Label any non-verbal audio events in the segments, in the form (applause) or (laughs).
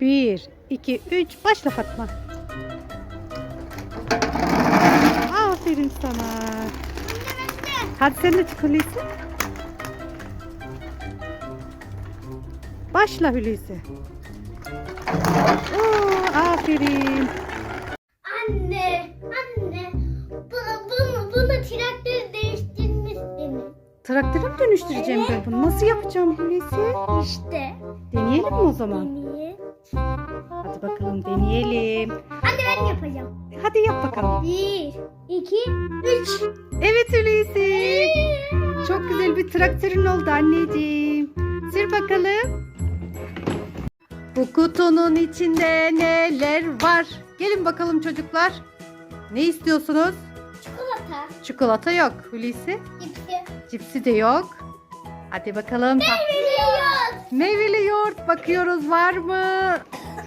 Bir, iki, üç, başla Fatma. Aferin sana. Hadi sen de çık Hulusi. Başla Hulusi. Oo, aferin. Anne, anne. Bunu, bunu, bunu traktör değiştirmişsiniz. Traktöre mi dönüştüreceğim ben bunu? Nasıl yapacağım Hulusi? İşte. Deneyelim mi o zaman? Hadi bakalım deneyelim. Anne ben yapacağım. Hadi yap bakalım. Bir, iki, üç. Evet Hulusi. Çok güzel bir traktörün oldu anneciğim. Sür bakalım. Bu kutunun içinde neler var? Gelin bakalım çocuklar. Ne istiyorsunuz? Çikolata. Çikolata yok Hulusi. Cipsi. Cipsi de yok. Hadi bakalım. Biliyoruz. Meyveli yoğurt bakıyoruz var mı?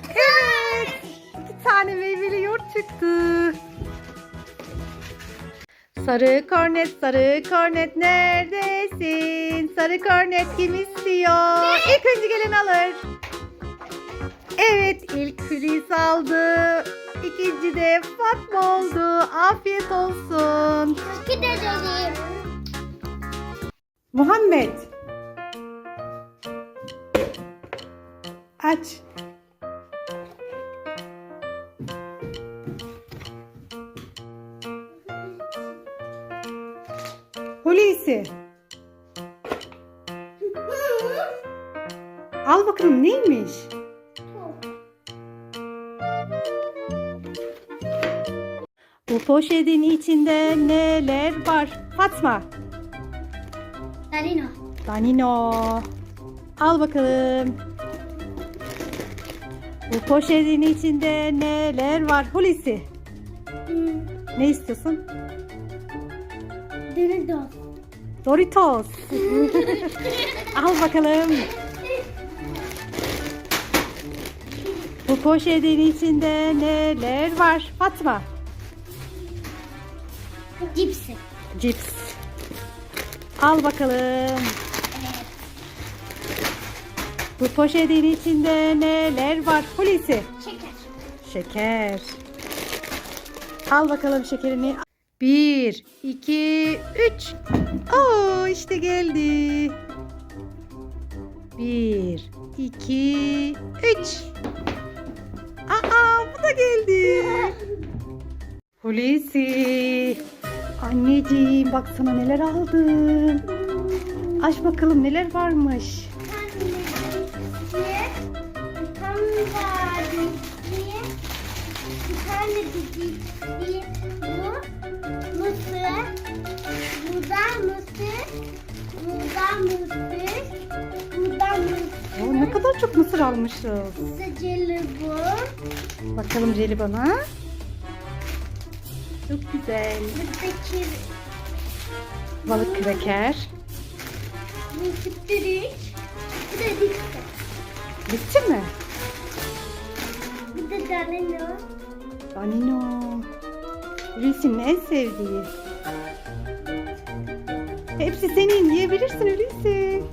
Evet. İki tane meyveli yoğurt çıktı. Sarı kornet, sarı kornet neredesin? Sarı kornet kim istiyor? İlk önce gelen alır. Evet, ilk Hulusi aldı. İkinci de Fatma oldu. Afiyet olsun. Teşekkür ederim. Muhammed. Aç. Hulusi. Al bakalım neymiş? Bu poşetin içinde neler var? Fatma. Darino. Danino. Al bakalım. Bu poşetin içinde neler var? Hulusi. Hmm, Ne istiyorsun? Doritos. Doritos. (laughs) Al bakalım. Bu poşetin içinde neler var? Fatma. Cipsi. Cips. Al bakalım. Bu poşetin içinde neler var? Hulusi. Şeker. Şeker. Al bakalım şekerini. Bir, iki, üç. Oo işte geldi. Bir, iki, üç. Aa bu da geldi. (laughs) Hulusi. Anneciğim baksana neler aldım. Aç bakalım neler varmış. Tane cipsi. Bir tane. Bu mısır. Burada mısır. Burada mısır. Burada mısır. Oo, ne kadar çok mısır almışız. Sıcılı bu. Bakalım jelibona. Çok güzel. Buradaki Balık kraker. bu sütürük. Bu da dikkat. Bitti mi? Bu da dalino. Danino. Hulusi'nin en sevdiği. Hepsi senin yiyebilirsin Hulusi.